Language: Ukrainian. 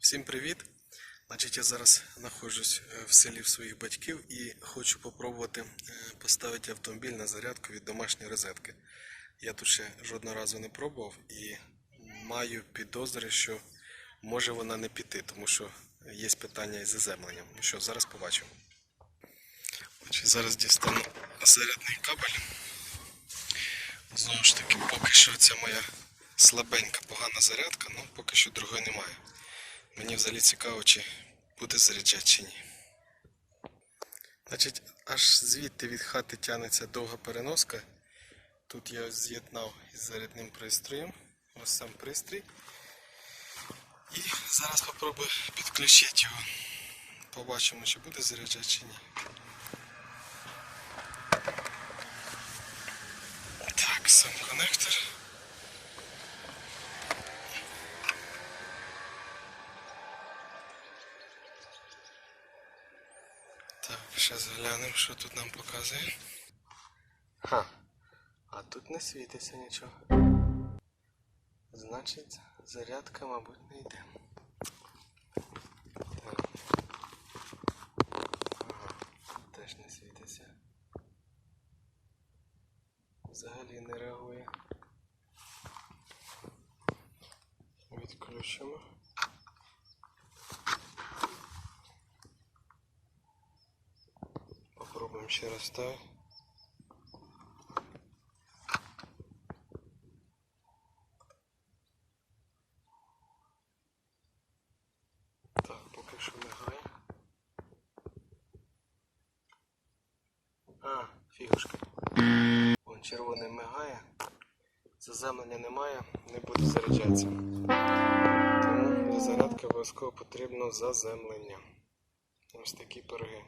Всім привіт! Значить, я зараз знаходжусь е, в селі в своїх батьків і хочу попробувати е, поставити автомобіль на зарядку від домашньої розетки. Я тут ще жодного разу не пробував і маю підозри, що може вона не піти, тому що є питання із заземленням. Ну що, зараз побачимо. Значить, зараз дістану зарядний кабель. Знову ж таки, поки що це моя слабенька погана зарядка, ну поки що другої немає. Мені взагалі цікаво, чи буде заряджати чи ні. Значить, аж звідти від хати тягнеться довга переноска. Тут я з'єднав із зарядним пристроєм. Ось сам пристрій. І зараз спробую підключити його. Побачимо, чи буде заряджати чи ні. Так, сам коннектор. Так, зараз глянемо, що тут нам показує. Ха, а тут не світиться нічого. Значить, зарядка, мабуть, не йде. Теж не світиться. Взагалі не реагує. Відключимо. Попробуем ще раз. Так, поки що мигає. А, фігушка. Вон червоний мигає. Заземлення немає, не буде заряджатися. Тому для зарядки обов'язково потрібно заземлення. Ось такі пироги.